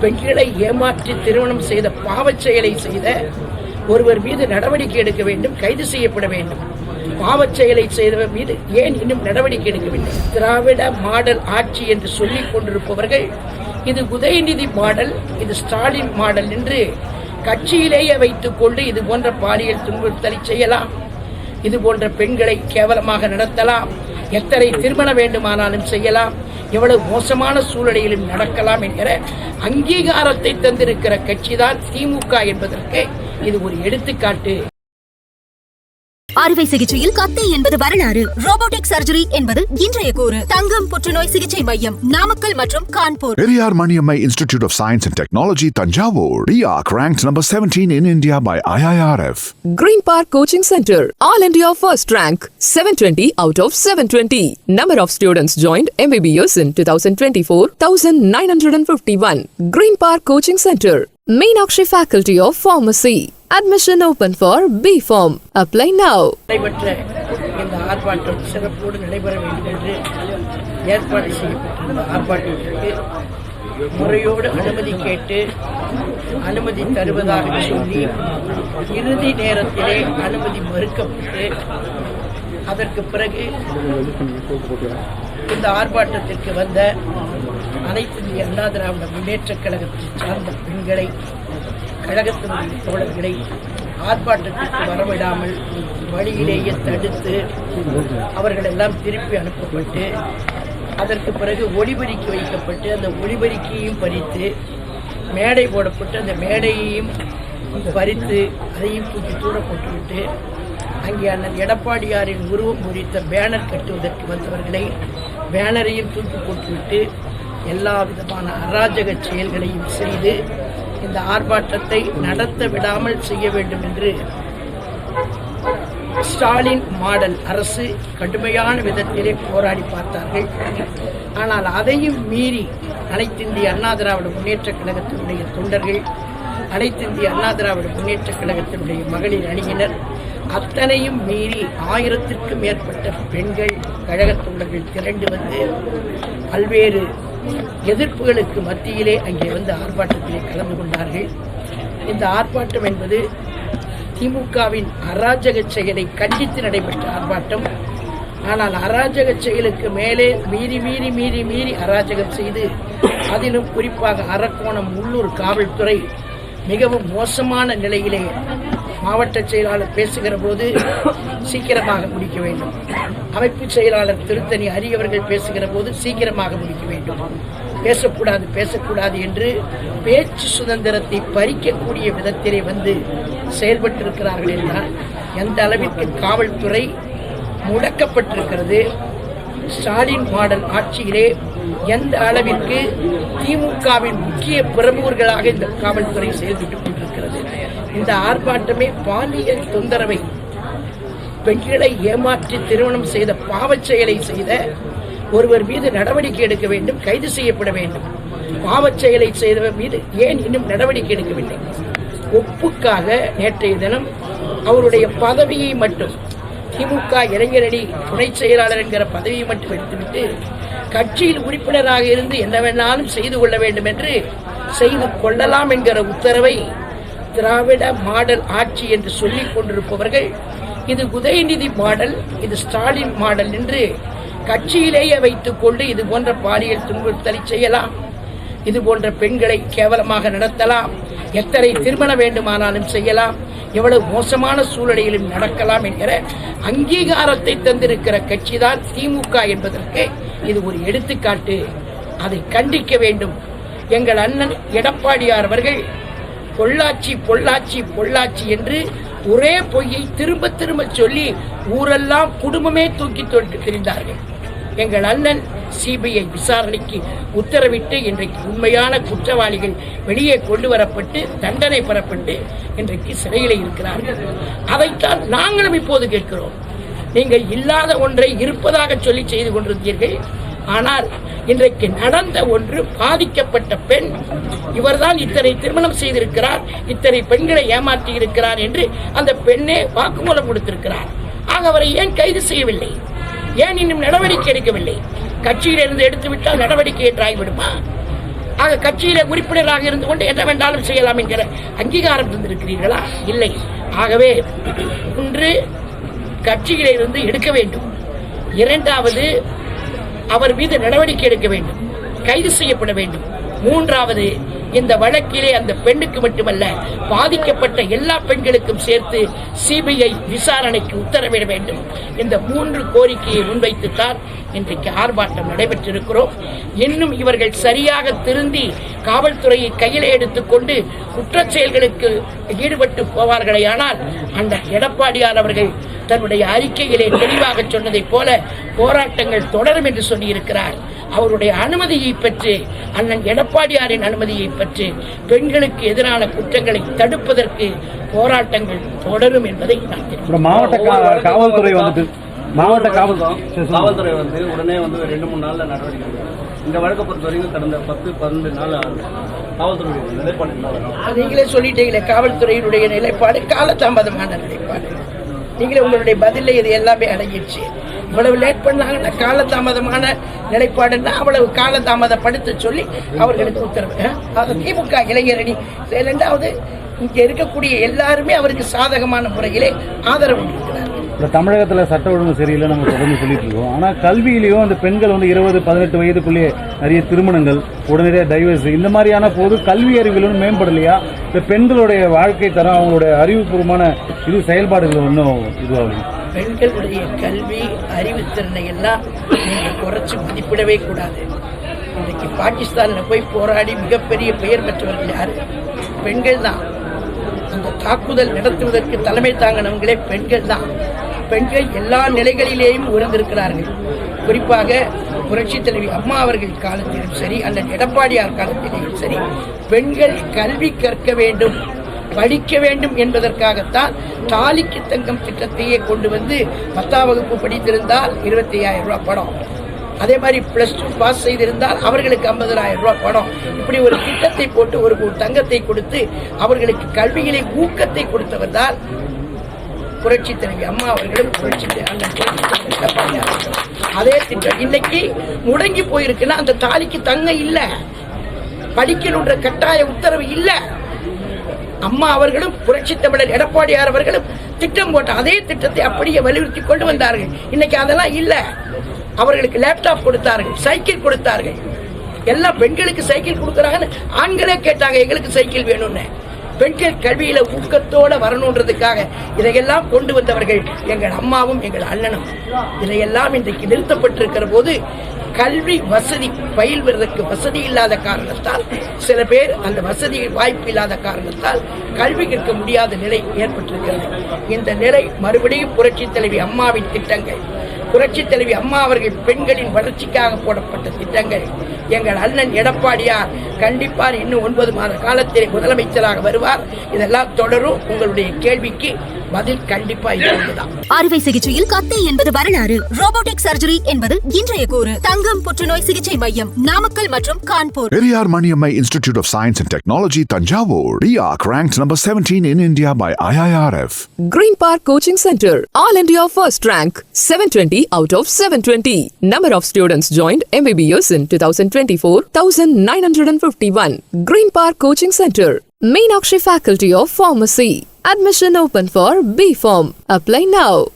பெண்களை ஏமாற்றி திருமணம் செய்த பாவச் செயலை செய்த ஒருவர் மீது நடவடிக்கை எடுக்க வேண்டும் கைது செய்யப்பட வேண்டும். பாவச் செயலை செய்தவர் மீது ஏன் இன்னும் நடவடிக்கை எடுக்க வேண்டும் திராவிட மாடல் ஆட்சி என்று சொல்லிக் கொண்டிருப்பவர்கள் இது உதயநிதி மாடல் இது ஸ்டாலின் மாடல் என்று கட்சியிலேயே வைத்துக் கொண்டு இது போன்ற பாலியல் துன்புறுத்தலை செய்யலாம். இது போன்ற பெண்களை கேவலமாக நடத்தலாம். எத்தனை திருமணம் வேண்டுமானாலும் செய்யலாம். எவ்வளவு மோசமான சூழ்நிலையிலும் நடக்கலாம் என்கிற அங்கீகாரத்தை தந்திருக்கிற கட்சிதான் திமுக என்பதற்கு இது ஒரு எடுத்துக்காட்டு. அறுவை சிகிச்சையில் கத்தை என்பது வரலாறு ரோபோட்டிக் சர்ஜரி என்பது இன்றைய கூறு தங்கம் புற்றுநோய் சிகிச்சை மையம் நாமக்கல் மற்றும் Kanpur Periyar Maniammai Institute of Science and Technology, Tanjavur. RIAC ranked number 17 in India by IIRF. Green Park Coaching Center, All India First Rank, 720 out of 720. Number of students joined MBBS in 2024, 1951. Green Park Coaching Center, Meenakshi faculty of pharmacy admission open for B pharm apply now நடைபெற்ற இந்த ஆர்ப்பாட்டம் சிறப்போடு நடைபெற வேண்டும் என்று ஏற்பாடு செய்யப்பட்டிருந்த ஆர்ப்பாட்டத்திற்கு முறையோடு அனுமதி கேட்டு அனுமதி தருவதாக சொல்லி இறுதி நேரத்திலே அனுமதி மறுக்கப்பட்டு அதற்கு பிறகு இந்த ஆர்ப்பாட்டத்திற்கு வந்த அனைத்து இந்திய அண்ணா திராவிட முன்னேற்றக் கழகத்தை சார்ந்த பெண்களை கழகத்தினுடைய தோழர்களை ஆர்ப்பாட்டத்திற்கு வரவிடாமல் வழியிலேயே தடுத்து அவர்கள் எல்லாம் திருப்பி அனுப்பப்பட்டு அதற்கு பிறகு ஒளிபெருக்கி வைக்கப்பட்டு அந்த ஒளிபெருக்கியையும் பறித்து மேடை போடப்பட்டு அந்த மேடையையும் பறித்து அதையும் தூக்கி தூர போட்டுவிட்டு அங்கே அண்ணன் எடப்பாடியாரின் உருவம் குறித்த பேனர் கட்டுவதற்கு வந்தவர்களை பேனரையும் தூக்கி போட்டுவிட்டு எல்லா விதமான அராஜக செயல்களையும் செய்து இந்த ஆர்ப்பாட்டத்தை நடத்த விடாமல் செய்ய வேண்டும் என்று ஸ்டாலின் மாடல் அரசு கடுமையான விதத்திலே போராடி பார்த்தார்கள். ஆனால் அதையும் மீறி அனைத்திந்திய அண்ணா திராவிட முன்னேற்றக் கழகத்தினுடைய தொண்டர்கள் அனைத்து இந்திய அண்ணா திராவிட முன்னேற்றக் கழகத்தினுடைய மகளிர் அணியினர் அத்தனையும் மீறி ஆயிரத்திற்கும் மேற்பட்ட பெண்கள் கழகத் தொண்டர்கள் திரண்டு வந்து பல்வேறு எதிர்ப்புகளுக்கு மத்தியிலே அங்கே வந்து ஆர்ப்பாட்டத்திலே கலந்து கொண்டார்கள். இந்த ஆர்ப்பாட்டம் என்பது திமுகவின் அராஜக செயலை கண்டித்து நடைபெற்ற ஆர்ப்பாட்டம். ஆனால் அராஜக செயலுக்கு மேலே மீறி மீறி மீறி மீறி அராஜகம் செய்து அதிலும் குறிப்பாக அரக்கோணம் உள்ளூர் காவல்துறை மிகவும் மோசமான நிலையிலே மாவட்ட செயலாளர் பேசுகிற போது சீக்கிரமாக முடிக்க வேண்டும். அமைப்பு செயலாளர் திருத்தணி அரியவர்கள் பேசுகிற போது சீக்கிரமாக முடிக்க வேண்டும். பேசக்கூடாது பேசக்கூடாது என்று பேச்சு சுதந்திரத்தை பறிக்கக்கூடிய விதத்திலே வந்து செயல்பட்டிருக்கிறார்கள் என்றால் எந்த அளவிற்கு காவல்துறை முடக்கப்பட்டிருக்கிறது ஸ்டாலின் மாடல் ஆட்சியிலே எந்த அளவிற்கு திமுகவின் முக்கிய பிரமுகர்களாக இந்த காவல்துறை செயல்பட்டுக் கொண்டிருக்கிறது? இந்த ஆர்ப்பாட்டமே பாலியல் தொந்தரவை பெண்களை ஏமாற்றி திருமணம் செய்த பாவச் செயலை செய்த ஒருவர் மீது நடவடிக்கை எடுக்க வேண்டும் கைது செய்யப்பட வேண்டும். பாவச் செயலை செய்தவர் மீது ஏன் இன்னும் நடவடிக்கை எடுக்கவில்லை? ஒப்புக்காக நேற்றைய தினம் அவருடைய பதவியை மட்டும் திமுக இளைஞரணி துணை செயலாளர் என்கிற பதவியை மட்டும் எடுத்துவிட்டு கட்சியில் உறுப்பினராக இருந்து என்ன வேணாலும் செய்து கொள்ள வேண்டும் என்று செய்து கொள்ளலாம் என்கிற உத்தரவை திராவிட மாடல் ஆட்சி என்று சொல்லிக் கொண்டிருப்பவர்கள் இது உதயநிதி மாடல் இது ஸ்டாலின் மாடல் என்று கட்சியிலேயே வைத்துக் கொண்டு இது போன்ற பாலியல் துன்புறுத்தலை செய்யலாம். இது போன்ற பெண்களை கேவலமாக நடத்தலாம். எத்தனை திருமணம் வேண்டுமானாலும் செய்யலாம். எவ்வளவு மோசமான சூழ்நிலையிலும் நடக்கலாம் என்கிற அங்கீகாரத்தை தந்திருக்கிற கட்சிதான் திமுக என்பதற்கு இது ஒரு எடுத்துக்காட்டு. அதை கண்டிக்க வேண்டும். எங்கள் அண்ணன் எடப்பாடியார் அவர்கள் பொள்ளாச்சி பொள்ளாச்சி பொள்ளாச்சி என்று ஒரே பொய்யை திரும்ப திரும்ப சொல்லி ஊரெல்லாம் குடும்பமே தூக்கி தொட்டு திரிந்தார்கள். எங்கள் அண்ணன் சிபிஐ விசாரணைக்கு உத்தரவிட்டு இன்றைக்கு உண்மையான குற்றவாளிகள் வெளியே கொண்டு வரப்பட்டு தண்டனை பெறப்பட்டு இன்றைக்கு சிறையில் இருக்கிறார்கள். அதைத்தான் நாங்களும் இப்போது கேட்கிறோம். நீங்கள் இல்லாத ஒன்றை இருப்பதாக சொல்லி செய்து கொண்டிருந்தீர்கள். ஆனால் இன்றைக்கு நடந்த ஒன்று பாதிக்கப்பட்ட பெண். இவர்தான் இத்தனை திருமணம் செய்திருக்கிறார் இத்தனை பெண்களை ஏமாற்றி இருக்கிறார் என்று அந்த பெண்ணே வாக்குமூலம் கொடுத்திருக்கிறார். ஆக அவரை ஏன் கைது செய்யவில்லை? ஏன் இன்னும் நடவடிக்கை எடுக்கவில்லை? கட்சியிலிருந்து எடுத்து விட்டால் நடவடிக்கை என்று ஆகிவிடுமா ஆக கட்சியில உறுப்பினராக இருந்து கொண்டு என்ன வேண்டாலும் செய்யலாம் என்கிற அங்கீகாரம் தந்திருக்கிறீர்களா? இல்லை. ஆகவே ஒன்று கட்சியிலிருந்து எடுக்க வேண்டும். இரண்டாவது அவர் மீது நடவடிக்கை எடுக்க வேண்டும் கைது செய்யப்பட வேண்டும். மூன்றாவது இந்த வழக்கிலே அந்த பெண்ணுக்கு மட்டுமல்ல பாதிக்கப்பட்ட எல்லா பெண்களுக்கும் சேர்த்து சிபிஐ விசாரணைக்கு உத்தரவிட வேண்டும். இந்த மூன்று கோரிக்கையை முன்வைத்துத்தான் இன்றைக்கு ஆர்ப்பாட்டம் நடைபெற்றிருக்கிறோம். இன்னும் இவர்கள் சரியாக திருந்தி காவல்துறையை கையில் எடுத்துக்கொண்டு குற்றச் செயல்களுக்கு ஈடுபட்டு போவார்களேயானால் அந்த எடப்பாடியார் அவர்கள் தன்னுடைய அறிக்கையிலே தெளிவாக சொன்னதைப் போல போராட்டங்கள் தொடரும் என்று சொல்லியிருக்கிறார் அவருடைய அனுமதியை பெற்று அண்ணன் எடப்பாடியாரின் அனுமதியை பெற்று பெண்களுக்கு எதிரான குற்றங்களை தடுப்பதற்கு போராட்டங்கள் தொடரும் என்பதை நான் மாவட்ட காவல்துறை வந்துட்டு மாவட்ட காவல். காவல்துறை வந்து உடனே வந்து ரெண்டு மூணு நாள்ல நடவடிக்கை. இந்த வழக்கை பொறுத்த வரைக்கும் கடந்த பத்து பன்னெண்டு நாள் ஆகுது. காவல்துறை நிலைப்பாடு? நீங்களே சொல்லிட்டீங்களே காவல்துறையினுடைய நிலைப்பாடு காலதாமதமான நிலைப்பாடு நீங்களே உங்களுடைய பதில இது எல்லாமே அடங்கிடுச்சு. இவ்வளவு லேட் பண்ணாங்கன்னா காலதாமதமான நிலைப்பாடுன்னா அவ்வளவு காலதாமதப்படுத்த சொல்லி அவர்களுக்கு உத்தரவு. அது திமுக இளைஞரணி. ரெண்டாவது இங்கே இருக்கக்கூடிய எல்லாருமே அவருக்கு சாதகமான முறையிலே ஆதரவு கொடுக்கிறார். இந்த தமிழகத்தில் சட்ட ஒழுங்கு சரியில்லை நம்ம தொடர்ந்து சொல்லிட்டு இருக்கோம். ஆனால் கல்வியிலையும் அந்த பெண்கள் வந்து இருபது பதினெட்டு வயதுக்குள்ளேயே நிறைய திருமணங்கள் உடனடியாக டைவர்ஸ் இந்த மாதிரியான போது கல்வி அறிவிலும் மேம்படலையா? இந்த பெண்களுடைய வாழ்க்கை தரம் அவங்களுடைய அறிவுபூர்வமான இது செயல்பாடுகள் ஒன்றும் இதுவாகும் பெண்களுடைய கல்வி அறிவுத்திறனை எல்லாம் நீங்கள் குறைச்சி மதிப்பிடவே கூடாது. இன்னைக்கு பாகிஸ்தானில் போய் போராடி மிகப்பெரிய பெயர் பெற்றவர்கள் யார்? பெண்கள் தான். அந்த தாக்குதல் நடத்துவதற்கு தலைமை தாங்கினவங்களே பெண்கள் தான். பெண்கள் எல்லா நிலைகளிலேயும் உயர்ந்திருக்கிறார்கள். குறிப்பாக புரட்சி தலைவி அம்மா அவர்கள் காலத்திலும் சரி அல்லது எடப்பாடியார் காலத்திலேயும் சரி பெண்கள் கல்வி கற்க வேண்டும் படிக்க வேண்டும் என்பதற்காகத்தான் தாலிக்கு தங்கம் திட்டத்தையே கொண்டு வந்து பத்தாம் வகுப்பு படித்திருந்தால் இருபத்தி ஐயாயிரம் ரூபாய் படம் அதே மாதிரி பிளஸ் டூ பாஸ் செய்திருந்தால் அவர்களுக்கு ஐம்பதாயிரம் ரூபாய் பணம். இப்படி ஒரு திட்டத்தை போட்டு ஒரு ஒரு தங்கத்தை கொடுத்து அவர்களுக்கு கல்வியிலே ஊக்கத்தை கொடுத்தவர் தான் புரட்சி தலைவி அம்மா அவர்களும் புரட்சி அந்த புரட்சி அதே திட்டம் இன்னைக்கு முடங்கி போயிருக்குன்னா அந்த தாலிக்கு தங்க இல்ல. படிக்கணுன்ற கட்டாய உத்தரவு இல்ல. அம்மா அவர்களும் புரட்சி தமிழர் எடப்பாடியார் அவர்களும் திட்டம் போட்ட அதே திட்டத்தை அப்படியே வலியுறுத்தி கொண்டு வந்தார்கள். இன்னைக்கு அதெல்லாம் இல்ல. அவர்களுக்கு லேப்டாப் கொடுத்தார்கள் சைக்கிள் கொடுத்தார்கள். எல்லாம் பெண்களுக்கு சைக்கிள் கொடுக்குறாங்கன்னு ஆண்களே கேட்டாங்க எங்களுக்கு சைக்கிள் வேணும்னு. பெண்கள் கல்வியில ஊக்கத்தோட வரணுன்றதுக்காக இதையெல்லாம் கொண்டு வந்தவர்கள் எங்கள் அம்மாவும் எங்கள் அண்ணனும். இதையெல்லாம் இன்றைக்கு நிறுத்தப்பட்டிருக்கிற போது கல்வி வசதி பயில்வதற்கு வசதி இல்லாத காரணத்தால் சில பேர் அந்த வசதி வாய்ப்பு இல்லாத காரணத்தால் கல்வி கற்க முடியாத நிலை ஏற்பட்டிருக்கிறது. இந்த நிலை மறுபடியும் புரட்சி தலைவி அம்மாவின் திட்டங்கள். புரட்சி தலைவி அம்மா அவர்கள் பெண்களின் வளர்ச்சிக்காக போடப்பட்ட திட்டங்கள். எங்கள் அண்ணன் எடப்பாடியார் கண்டிப்பார் இன்னும் ஒன்பது மாத காலத்தில் முதலமைச்சராக வருவார். இதெல்லாம் தொடரும். உங்களுடைய கேள்விக்கு பதில் கண்டிப்பா அறுவை சிகிச்சையில் கத்தை என்பது வரலாறு ரோபோட்டிக் சர்ஜரி என்பது இன்றைய கூறு தங்கம் புற்றுநோய் சிகிச்சை மையம் நாமக்கல் மற்றும் Kanpur Periyar Maniammai Institute of Science and Technology, Tanjavur. RIAC ranked number 17 in India by IIRF. Green Park Coaching Center, All India First Rank, 720 out of 720. Number of students joined MBBS in 2024, 1951. Green Park Coaching Center, Meenakshi Faculty of Pharmacy. Admission open for B Form. Apply now.